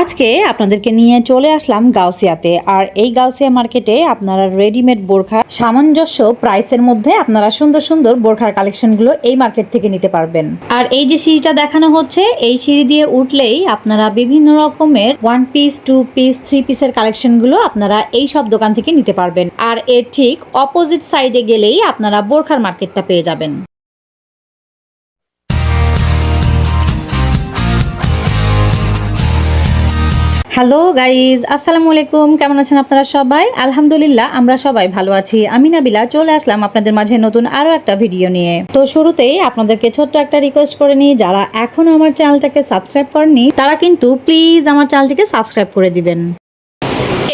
আজকে আপনাদেরকে নিয়ে চলে আসলাম গাউসিয়াতে। আর এই গাউসিয়া মার্কেটে আপনারা রেডিমেড বোরখা, সামঞ্জস্য প্রাইসের মধ্যে আপনারা সুন্দর সুন্দর বোরখার কালেকশনগুলো এই মার্কেট থেকে নিতে পারবেন। আর এই যে সিঁড়িটা দেখানো হচ্ছে, এই সিঁড়ি দিয়ে উঠলেই আপনারা বিভিন্ন রকমের one piece two piece three পিসের কালেকশনগুলো আপনারা এই সব দোকান থেকে নিতে পারবেন। আর এর ঠিক অপোজিট সাইডে গেলেই আপনারা বোরখার মার্কেটটা পেয়ে যাবেন। হ্যালো গাইজ আসসালামু আলাইকুম কেমন আছেন আপনারা সবাই? আলহামদুলিল্লাহ, আমরা সবাই ভালো আছি। আমি নাবিলা, চলে আসলাম আপনাদের মাঝে নতুন আরও একটা ভিডিও নিয়ে। তো শুরুতেই আপনাদেরকে ছোট্ট একটা রিকোয়েস্ট করে নিই, যারা এখনও আমার চ্যানেলটাকে সাবস্ক্রাইব করেনি তারা কিন্তু প্লিজ আমার চ্যানেলটিকে সাবস্ক্রাইব করে দিবেন।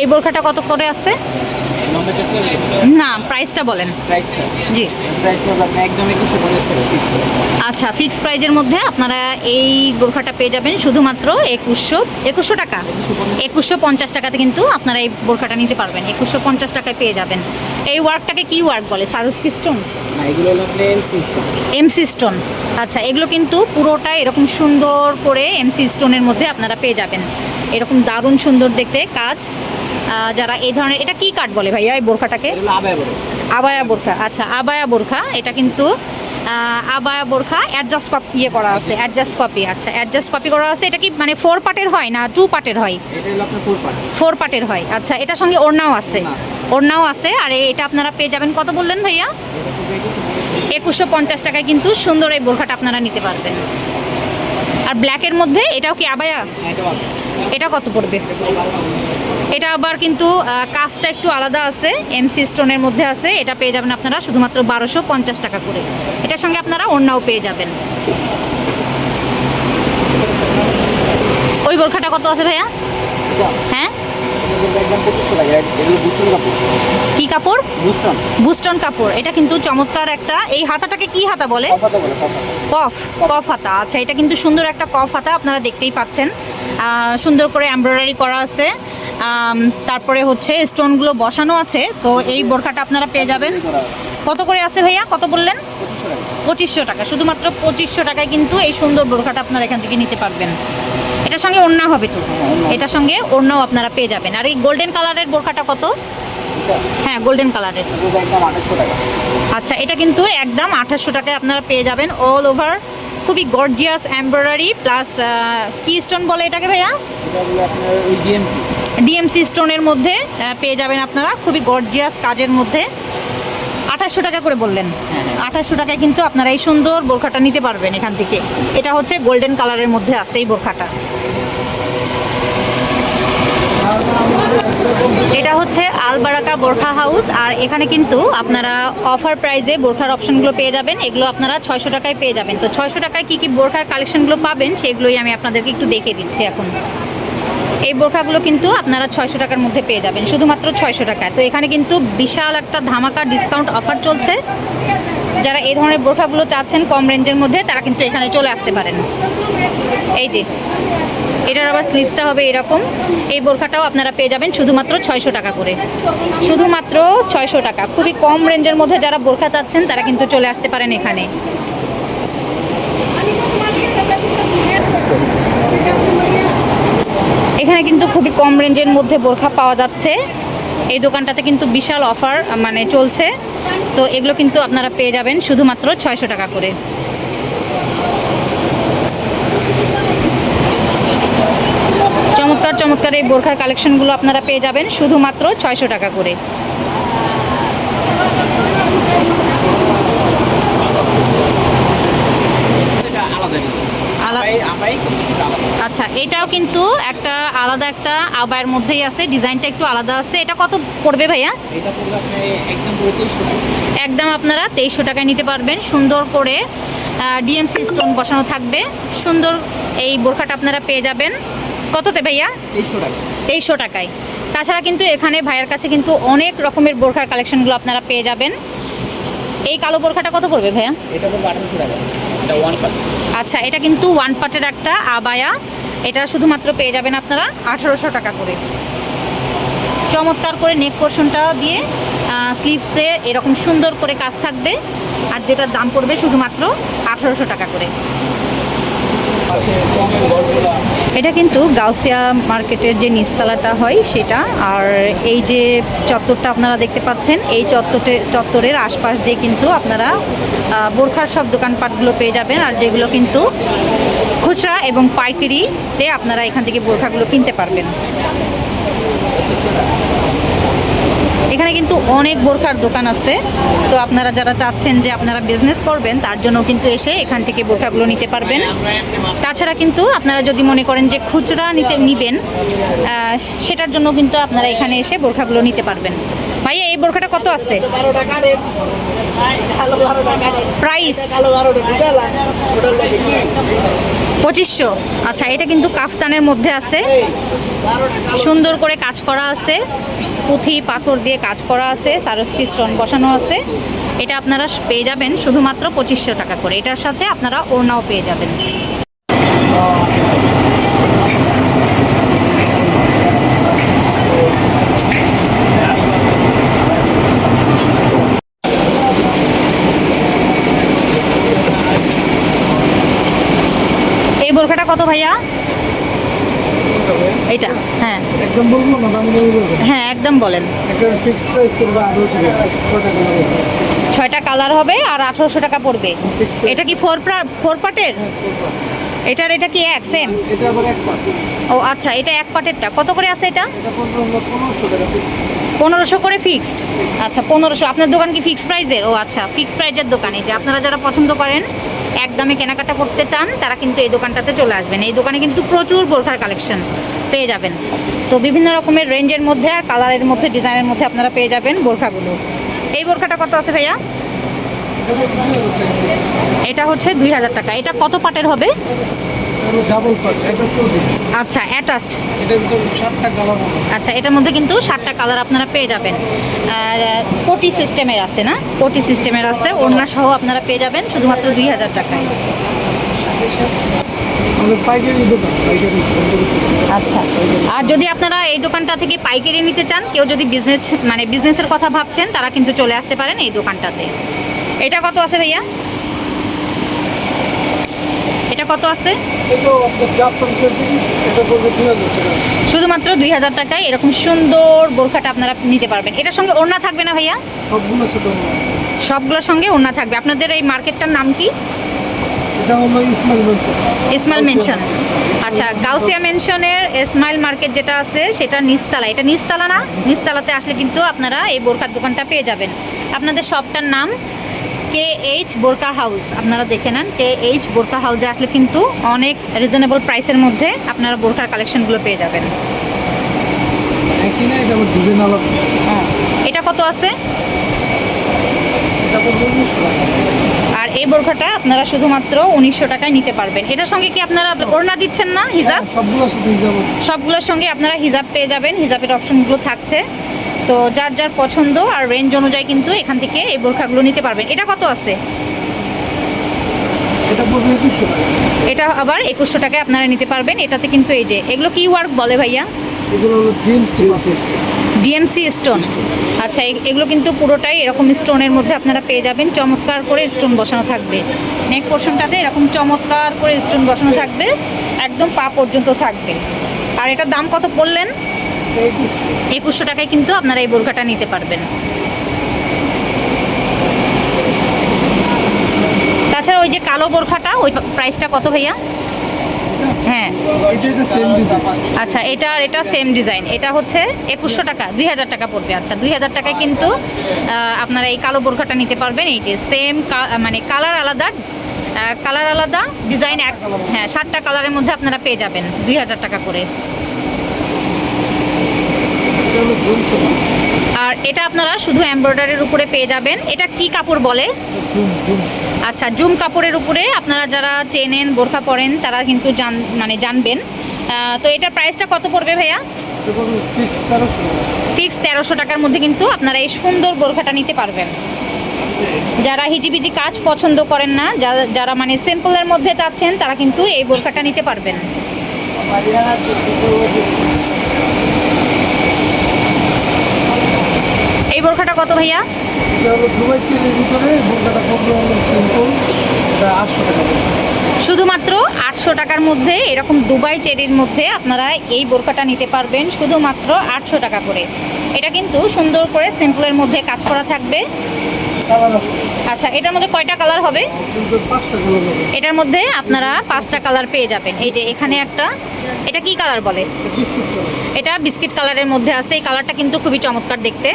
এই বোরখাটা কত করে করি না প্রাইসটা বলেন। প্রাইসটা জি। আচ্ছা ফিক্স প্রাইজের মধ্যে আপনারা এই বোরখাটা পেয়ে যাবেন শুধুমাত্র একুশশো একুশশো টাকা। একুশশো পঞ্চাশ। টাকাতে কিন্তু আপনারা এই বোরখাটা নিতে পারবেন। একুশশো পঞ্চাশ টাকায় পেয়ে যাবেন। এই ওয়ার্কটাকে কি ওয়ার্ক বলে? সারুস্কি স্টোন এমসি স্টোন আচ্ছা এগুলো কিন্তু পুরোটা এরকম সুন্দর করে এমসি স্টোনের মধ্যে আপনারা পেয়ে যাবেন। এরকম দারুণ সুন্দর দেখতে কাজ। যারা এই ধরনের এটা কি কাঠ বলে ভাইয়া এই বোরখাটাকে? আবায় বোরখা। আচ্ছা আবায়া বোরখা এটা কিন্তু আবায়া বোরখা অ্যাডজাস্ট কপি ইয়ে করা আছে অ্যাডজাস্ট কপি আচ্ছা অ্যাডজাস্ট কপি করা আছে এটা কি মানে ফোর পার্টের হয় না টু পার্টের হয়? ফোর পার্টের হয় আচ্ছা এটার সঙ্গে ওড়নাও আছে ওড়না আছে। ওড়নাও আছে আর এটা আপনারা পেয়ে যাবেন কত বললেন ভাইয়া? একুশশো পঞ্চাশ টাকায় কিন্তু সুন্দর এই বোরখাটা আপনারা নিতে পারবেন। আর ব্ল্যাকের মধ্যে এটাও কি আবায়া? হ্যাঁ এটা কত পড়বে? এটা আবার কিন্তু কাজটা একটু আলাদা আছে এমসি স্টোনের মধ্যে আছে, এটা পেয়ে যাবেন আপনারা শুধুমাত্র বারোশো পঞ্চাশ টাকা করে। এটার সঙ্গে আপনারা অন্যও পেয়ে যাবেন। ওই বোরখাটা কত আছে ভাইয়া? হ্যাঁ? কি কাপড়? বুস্টন কাপড়। এটা কিন্তু চমৎকার একটা, এই হাতাটাকে কি হাতা বলে? কফ কফ হাতা। আচ্ছা এটা কিন্তু সুন্দর একটা কফ হাতা আপনারা দেখতেই পাচ্ছেন। সুন্দর করে এমব্রয়ডারি করা আছে। তারপরে হচ্ছে স্টোনগুলো বসানো আছে। তো এই বোরখাটা আপনারা পেয়ে যাবেন। কত করে আছে ভাইয়া? কত বললেন? পঁচিশশো টাকা। শুধুমাত্র পঁচিশশো টাকায় কিন্তু এই সুন্দর বোরখাটা আপনারা এখান থেকে নিতে পারবেন। এটার সঙ্গে ওড়না হবে তো? এটার সঙ্গে ওড়নাও আপনারা পেয়ে যাবেন। আর এই গোল্ডেন কালারের বোরখাটা কত? হ্যাঁ গোল্ডেন কালারের আচ্ছা এটা কিন্তু একদম আঠাশশো টাকায় আপনারা পেয়ে যাবেন অল ওভার খুবই গর্জিয়াস এমব্রয়ডারি প্লাস কি স্টোন বলে এটাকে ভাইয়া? ডিএমসি স্টোনের মধ্যে পেয়ে যাবেন আপনারা। খুবই গর্জিয়াস কাজের মধ্যে। আঠাশশো টাকা করে বললেন। আঠাশশো টাকায় কিন্তু আপনারা এই সুন্দর বোরখাটা নিতে পারবেন এখান থেকে। এটা হচ্ছে গোল্ডেন কালারের মধ্যে আছে এই বোরখাটা। এটা হচ্ছে আলবারাকা বোরখা হাউস, আর এখানে কিন্তু আপনারা অফার প্রাইজে বোরখার অপশনগুলো পেয়ে যাবেন। এগুলো আপনারা ছয়শো টাকায় পেয়ে যাবেন। তো ছয়শো টাকায় কী কী বোরখার কালেকশনগুলো পাবেন, সেগুলোই আমি আপনাদেরকে একটু দেখে দিচ্ছি এখন। এই বোরখাগুলো কিন্তু আপনারা ছয়শো টাকার মধ্যে পেয়ে যাবেন, শুধুমাত্র ছয়শো টাকায়। তো এখানে কিন্তু বিশাল একটা ধামাকা ডিসকাউন্ট অফার চলছে। যারা এই ধরনের বোরখাগুলো চাচ্ছেন কম রেঞ্জের মধ্যে, তারা কিন্তু এখানে চলে আসতে পারেন। এই যে এটার আবার স্লিভসটা হবে এরকম। এই বোরখাটাও আপনারা পেয়ে যাবেন শুধুমাত্র ছয়শো টাকা করে। শুধুমাত্র ছয়শো টাকা। খুবই কম রেঞ্জের মধ্যে যারা বোরখা চাচ্ছেন, তারা কিন্তু চলে আসতে পারেন এখানে। এখানে কিন্তু খুবই কম রেঞ্জের মধ্যে বোরখা পাওয়া যাচ্ছে। এই দোকানটাতে কিন্তু বিশাল অফার মানে চলছে। তো এগুলো কিন্তু আপনারা পেয়ে যাবেন শুধুমাত্র ছয়শো টাকা করে। চমৎকার চমৎকার এই বোরখার কালেকশনগুলো আপনারা পেয়ে যাবেন শুধুমাত্র ছয়শো টাকা করে। আচ্ছা এটাও কিন্তু একটা আলাদা একটা আবায়ের মধ্যেই আছে ডিজাইনটা একটু আলাদা আছে। এটা কত পড়বে ভাইয়া? একদম আপনারা তেইশশো টাকায় নিতে পারবেন। সুন্দর করে ডিএমসি স্টোন বসানো থাকবে। সুন্দর এই বোরখাটা আপনারা পেয়ে যাবেন। কততে ভাইয়া? তেইশশো টাকা। তেইশশো টাকায়। তাছাড়া কিন্তু এখানে ভাইয়ের কাছে কিন্তু অনেক রকমের বোরখার কালেকশনগুলো আপনারা পেয়ে যাবেন। এই কালো বোরখাটা কত পড়বে ভাইয়া? এটা পড়বে আঠারোশো টাকা। এটা ওয়ান পার্ট আচ্ছা এটা কিন্তু ওয়ান পার্টের একটা আবায়া। এটা শুধুমাত্র পেয়ে যাবেন আপনারা আঠারোশো টাকা করে। চমৎকার করে নেক পোর্শনটা দিয়ে স্লিভসে এরকম সুন্দর করে কাজ থাকবে। আর যেটার দাম পড়বে শুধুমাত্র আঠারোশো টাকা করে। এটা কিন্তু গাউসিয়া মার্কেটের যে নিচতলাটা হয় সেটা, আর এই যে চত্বরটা আপনারা দেখতে পাচ্ছেন, এই চত্বরে চত্বরের আশপাশ দিয়ে কিন্তু আপনারা বোরখার সব দোকানপাটগুলো পেয়ে যাবেন, আর যেগুলো কিন্তু খুচরা এবং পাইকারিতে আপনারা এখান থেকে বোরখাগুলো কিনতে পারবেন। এখানে কিন্তু অনেক বোরখার দোকান আছে। তো আপনারা যারা চাচ্ছেন যে আপনারা বিজনেস করবেন, তার জন্য কিন্তু এসে এখান থেকে বোরখাগুলো নিতে পারবেন। তাছাড়া কিন্তু আপনারা যদি মনে করেন যে খুচরা নিতে নিবেন সেটার জন্য কিন্তু আপনারা এখানে এসে বোরখাগুলো নিতে পারবেন। ভাইয়া, এই বোরখাটা কত আছে? প্রাইস পঁচিশশো। আচ্ছা এটা কিন্তু কাফতানের মধ্যে আছে। সুন্দর করে কাজ করা আছে। পুঁথি, পাথর দিয়ে কাজ করা আছে সারস্কি স্টোন বসানো আছে। এটা আপনারা পেয়ে যাবেন শুধুমাত্র পঁচিশশো টাকা করে। এটার সাথে আপনারা ওড়নাও পেয়ে যাবেন। এই বোরখাটা কত ভাইয়া? এটা হ্যাঁ। একদম বলব না হ্যাঁ একদম বলেন। একদম ছয়টা কালার হবে। আর আঠারোশো টাকা পড়বে। এটা কি ফোর ফোর পার্টের এটার এটা কি এক সেম এটা আবার এক পাট ও আচ্ছা এটা এক পার্টেরটা কত করে আছে এটা? পনেরোশো করে ফিক্সড আচ্ছা পনেরোশো। আপনার দোকান কি ফিক্সড প্রাইসের ও আচ্ছা ফিক্সড প্রাইসের দোকানে। যে আপনারা যারা পছন্দ করেন একদমে কেনাকাটা করতে চান তারা কিন্তু এই দোকানটাতে চলে আসবেন। এই দোকানে কিন্তু প্রচুর বোরখার কালেকশন পেয়ে যাবেন। তো বিভিন্ন রকমের রেঞ্জের মধ্যে আর কালারের মধ্যে ডিজাইনের মধ্যে আপনারা পেয়ে যাবেন বোরখাগুলো। এই বোরখাটা কত আছে ভাইয়া? এটা হচ্ছে দুই হাজার টাকা। এটা কত পাটের হবে? ডাবল আচ্ছা অ্যাটাচড এটার ভিতরে সাতটা কালার আচ্ছা এটার মধ্যে কিন্তু সাতটা কালার আপনারা পেয়ে যাবেন। আর কোটি সিস্টেমের আছে না? কোটি সিস্টেমের আছে ওড়না সহ আপনারা পেয়ে যাবেন শুধুমাত্র দুই হাজার টাকায়। পাইকারি আচ্ছা আর যদি আপনারা এই দোকানটা থেকে পাইকারি নিতে চান কেউ যদি বিজনেস মানে বিজনেসের কথা ভাবছেন তারা কিন্তু চলে আসতে পারেন এই দোকানটাতে। এটা কত আছে ভাইয়া? এটা কত আছে? শুধুমাত্র দুই হাজার টাকায় এরকম সুন্দর বোরখাটা আপনারা নিতে পারবেন। এটার সঙ্গে ওড়না থাকবে না ভাইয়া? সবগুলো ছোটো সবগুলোর সঙ্গে ওড়না থাকবে। আপনাদের এই মার্কেটটার নাম কি? ইসমাইল মেনশন আচ্ছা গাউসিয়া মেনশনের ইসমাইল মার্কেট যেটা আছে সেটা নিচতলা। এটা নিচতলা না? নিচতলাতে আসলে কিন্তু আপনারা এই বোরখার দোকানটা পেয়ে যাবেন। আপনাদের শপটার নাম কে এইচ বোরকা হাউস আপনারা দেখে নেন কে এইচ বোরকা হাউসে আসলে কিন্তু অনেক রিজনেবল প্রাইসের মধ্যে আপনারা বোরকার কালেকশনগুলো পেয়ে যাবেন। এটা হ্যাঁ। এটা কত আছে? আর এই বোরখাটা আপনারা শুধুমাত্র উনিশশো টাকায় নিতে পারবেন। এটার সঙ্গে কি আপনারা ওড়না দিচ্ছেন না হিজাব? সবগুলো সবগুলোর সঙ্গে আপনারা হিজাব পেয়ে যাবেন। হিজাবের অপশনগুলো থাকছে। তো যার যার পছন্দ আর রেঞ্জ অনুযায়ী কিন্তু এখান থেকে এই বোরখাগুলো নিতে পারবেন। এটা কত আছে? এটা আবার একুশশো টাকায় আপনারা নিতে পারবেন। এটাতে কিন্তু এই যে এগুলো কি ওয়ার্ক বলে ভাইয়া? ডিএমসি স্টোন আচ্ছা এগুলো কিন্তু পুরোটাই এরকম স্টোনের মধ্যে আপনারা পেয়ে যাবেন। চমৎকার করে স্টোন বসানো থাকবে। নেক পোর্শনটাতে এরকম চমৎকার করে স্টোন বসানো থাকবে। একদম পা পর্যন্ত থাকবে। আর এটার দাম কত বললেন? একুশশো টাকায় কিন্তু আপনারা এই বোরখাটা নিতে পারবেন। তাছাড়া ওই যে কালো বোরখাটা ওই প্রাইসটা কত ভাইয়া? হ্যাঁ। আচ্ছা এটা এটা সেম ডিজাইন এটা হচ্ছে একুশশো টাকা দুই হাজার টাকা পড়বে। আচ্ছা দুই হাজার টাকায় কিন্তু আপনারা এই কালো বোরখাটা নিতে পারবেন। এই যে সেম মানে কালার আলাদা কালার আলাদা ডিজাইন এক হ্যাঁ সাতটা কালারের মধ্যে আপনারা পেয়ে যাবেন দুই হাজার টাকা করে। আর এটা আপনারা শুধু এমব্রয়ডারির উপরে পেয়ে যাবেন। এটা কি কাপড় বলে? আচ্ছা জুম কাপড়ের উপরে আপনারা যারা চেনেন বোরখা পরেন তারা কিন্তু জান মানে জানবেন। তো এটার প্রাইসটা কত পড়বে ভাইয়া? ফিক্স তেরোশো টাকার মধ্যে কিন্তু আপনারা এই সুন্দর বোরখাটা নিতে পারবেন। যারা হিজিবিজি কাজ পছন্দ করেন না যারা যারা মানে সিম্পলের মধ্যে চাচ্ছেন তারা কিন্তু এই বোরখাটা নিতে পারবেন। এই বোরখাটা কত ভাইয়া। শুধুমাত্র আটশো টাকার মধ্যে এরকম দুবাই চেরির মধ্যে আপনারা এই বোরকাটা নিতে পারবেন শুধুমাত্র আটশো টাকা করে। এটা কিন্তু সুন্দর করে সিম্পলের মধ্যে কাজ করা থাকবে। আচ্ছা এটার মধ্যে কয়টা কালার হবে? এটার মধ্যে আপনারা পাঁচটা কালার পেয়ে যাবেন। এই যে এখানে একটা এটা কি কালার বলে? এটা বিস্কিট কালারের মধ্যে আছে। এই কালারটা কিন্তু খুবই চমৎকার দেখতে।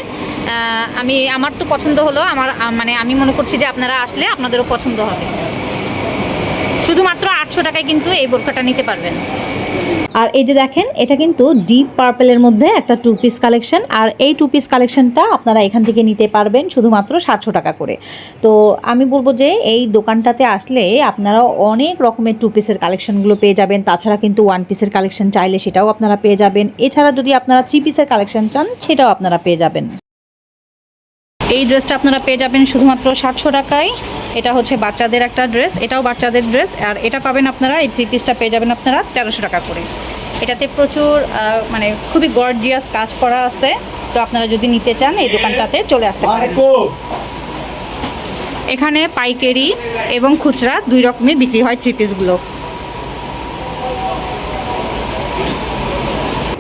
আমি, আমার তো পছন্দ হলো, আমার মানে আমি মনে করছি যে আপনারা আসলে আপনাদেরও পছন্দ হবে। শুধুমাত্র আটশো টাকায় কিন্তু এই বোরকাটা নিতে পারবেন। আর এই যে দেখেন, এটা কিন্তু ডিপ পার্পেলের মধ্যে একটা টু পিস কালেকশন আর এই টু পিস কালেকশনটা আপনারা এখান থেকে নিতে পারবেন শুধুমাত্র সাতশো টাকা করে। তো আমি বলব যে এই দোকানটাতে আসলে আপনারা অনেক রকমের টু পিসের কালেকশনগুলো পেয়ে যাবেন, তাছাড়া কিন্তু ওয়ান পিসের কালেকশন চাইলে সেটাও আপনারা পেয়ে যাবেন। এছাড়া যদি আপনারা থ্রি পিসের কালেকশন চান, সেটাও আপনারা পেয়ে যাবেন। এই ড্রেসটা আপনারা পেয়ে যাবেন শুধুমাত্র সাতশো টাকায়। এটা হচ্ছে বাচ্চাদের একটা ড্রেস, এটাও বাচ্চাদের ড্রেস, আর এটা পাবেন আপনারা, এই থ্রি পিসটা পেয়ে যাবেন আপনারা তেরোশো টাকা করে। এটাতে প্রচুর মানে খুবই গর্জিয়াস কাজ করা আছে। তো আপনারা যদি নিতে চান, এই দোকানটাতে চলে আসতে পারেন। এখানে পাইকারি এবং খুচরা দুই রকমের বিক্রি হয় থ্রি পিসগুলো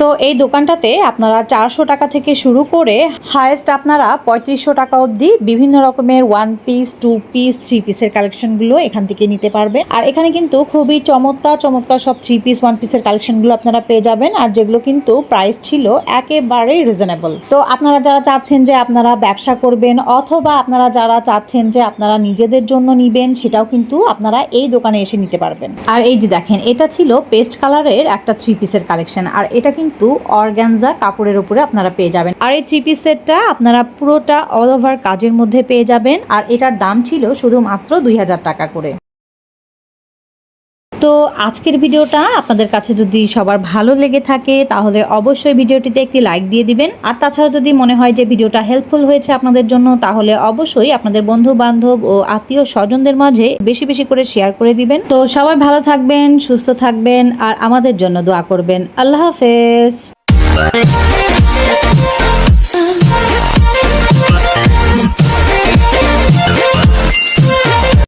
তো এই দোকানটাতে আপনারা চারশো টাকা থেকে শুরু করে হায়েস্ট আপনারা পঁয়ত্রিশশো টাকা অবধি বিভিন্ন রকমের one piece two piece three পিসের কালেকশনগুলো এখান থেকে নিতে পারবেন। আর এখানে কিন্তু খুবই চমৎকার চমৎকার সব থ্রি পিস ওয়ান পিসের কালেকশনগুলো আপনারা পেয়ে যাবেন। আর যেগুলো কিন্তু প্রাইস ছিল একেবারেই রিজনেবল তো আপনারা যারা চাচ্ছেন যে আপনারা ব্যবসা করবেন অথবা আপনারা যারা চাচ্ছেন যে আপনারা নিজেদের জন্য নিবেন, সেটাও কিন্তু আপনারা এই দোকানে এসে নিতে পারবেন। আর এই যে দেখেন, এটা ছিল পেস্ট কালারের একটা থ্রি পিসের কালেকশন আর এটা কিন্তু অর্গ্যানজা কাপড়ের উপরে আপনারা পেয়ে যাবেন। আর এই থ্রি পিস সেটটা আপনারা পুরোটা অল ওভার কাজের মধ্যে পেয়ে যাবেন। আর এটার দাম ছিল শুধুমাত্র দুই হাজার টাকা করে। তো আজকের ভিডিওটা আপনাদের কাছে যদি সবার ভালো লেগে থাকে, তাহলে অবশ্যই ভিডিওটিতে একটি লাইক দিয়ে দিবেন। আর তাছাড়া যদি মনে হয় যে ভিডিওটা হেল্পফুল হয়েছে আপনাদের জন্য, তাহলে অবশ্যই আপনাদের বন্ধু বান্ধব ও আত্মীয় স্বজনদের মাঝে বেশি বেশি করে শেয়ার করে দিবেন। তো সবাই ভালো থাকবেন, সুস্থ থাকবেন, আর আমাদের জন্য দোয়া করবেন। আল্লাহ হাফেজ।